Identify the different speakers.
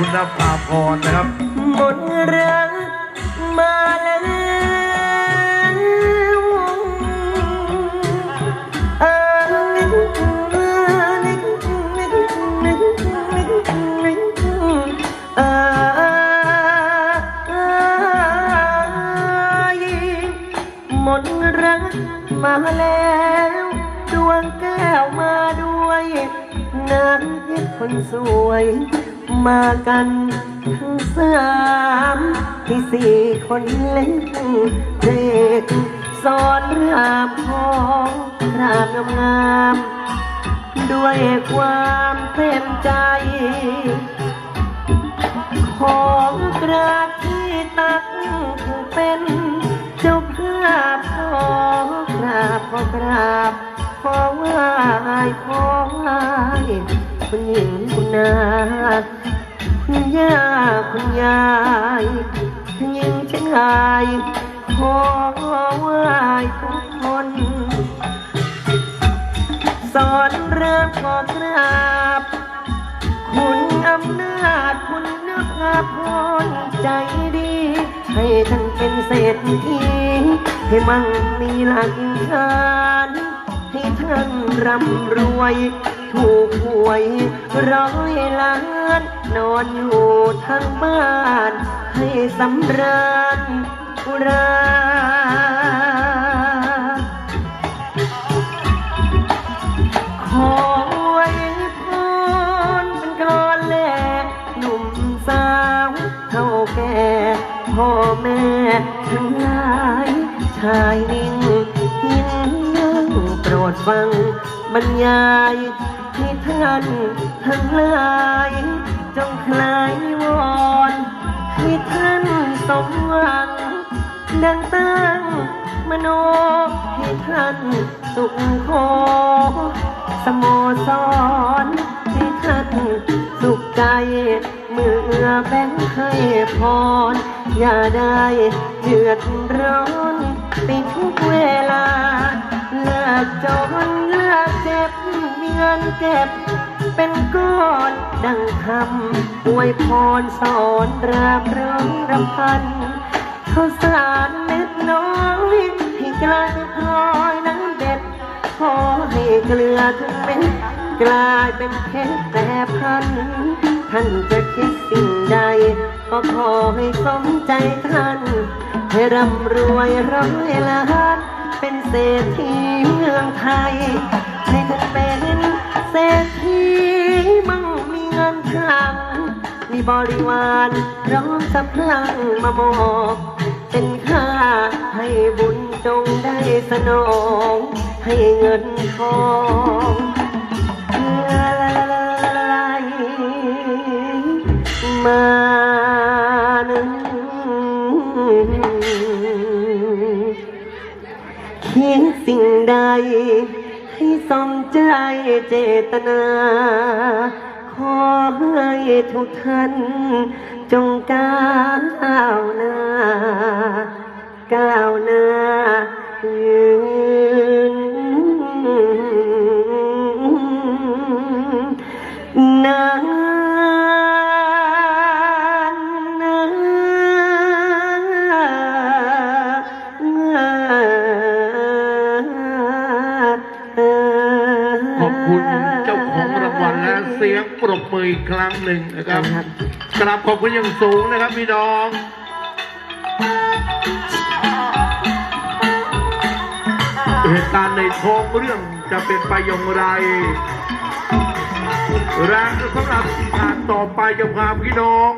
Speaker 1: คุณภาพรนะครับ
Speaker 2: หมดรักมาแล้วหมดรักมาแล้วดวงแก้วมาด้วยนางเพชรคนสวย มากันทั้งสามที่สี่คนเล็กเด็กสอนรามของรามงามด้วยความเต็มใจ ของกราบที่ตักเป็นเจ้าภาพขอกราบขอกราบขอไหว้ขอไหว้ คุณหญิงคุณนาคุณย่าคุณยายคุณหญิงชายขอไหว้ทุกคน สอนเริ่มขอกราบ คุณอำนาจคุณนภาพรใจดี ให้ท่านเป็นเศรษฐีให้มั่งมีหลักฐาน ให้ท่านร่ำรวย ถูกหวยร้อยล้าน นอนอยู่ทางบ้าน ให้สำราญอุราขอไว้พรเป็นกรอนแลหนุ่มสาวเท่าแก่พ่อแม่ทั้งหลายชายนิ่ง ดฟังบรรยายให้ท่านทั้งหลายจงคลายวอนให้ท่านสมหวัง ดังตั้งมโนให้ท่านสุขโค สโมสรให้ท่านสุขใจเมื่อแบ่งให้พร อย่าได้เดือดร้อนไปทุกเวลา เลิกจนเลิกเจ็บมีเงินเก็บ เป็นก้อนดังคำอวยพรสอนราบร้องรำพันข้าวสารเม็ดน้อยให้กลายเป็นพลอยน้ำเด็ดขอให้เกลือทุกเม็ดกลายเป็นเพชรแต่พัน ท่านจะคิดสิ่งใด ก็ขอให้สมใจท่าน ให้ร่ำรวยร้อยล้าน เป็นเศรษฐีเมืองไทย ให้ท่นเป็นเศรษฐีมั่งมีเงินทางมีบริวารร้อมสะพรังมามอบเป็นค่าให้บุญจงได้สนอง ให้เงินทองไหลมานึ่ง ขียนสิ่งใด ให้สมใจเจตนา ขอให้ทุกท่านจงก้าวหน้า ก้าวหน้า
Speaker 1: เสียงปรบมืออีกครั้งหนึ่งนะครับ
Speaker 2: ครับ
Speaker 1: กราบขอบคุณอย่างสูงนะครับพี่น้องเหตุการณ์ในท้องเรื่องจะเป็นไปอย่างไรและสำหรับงานต่อไปจะพาพี่น้อง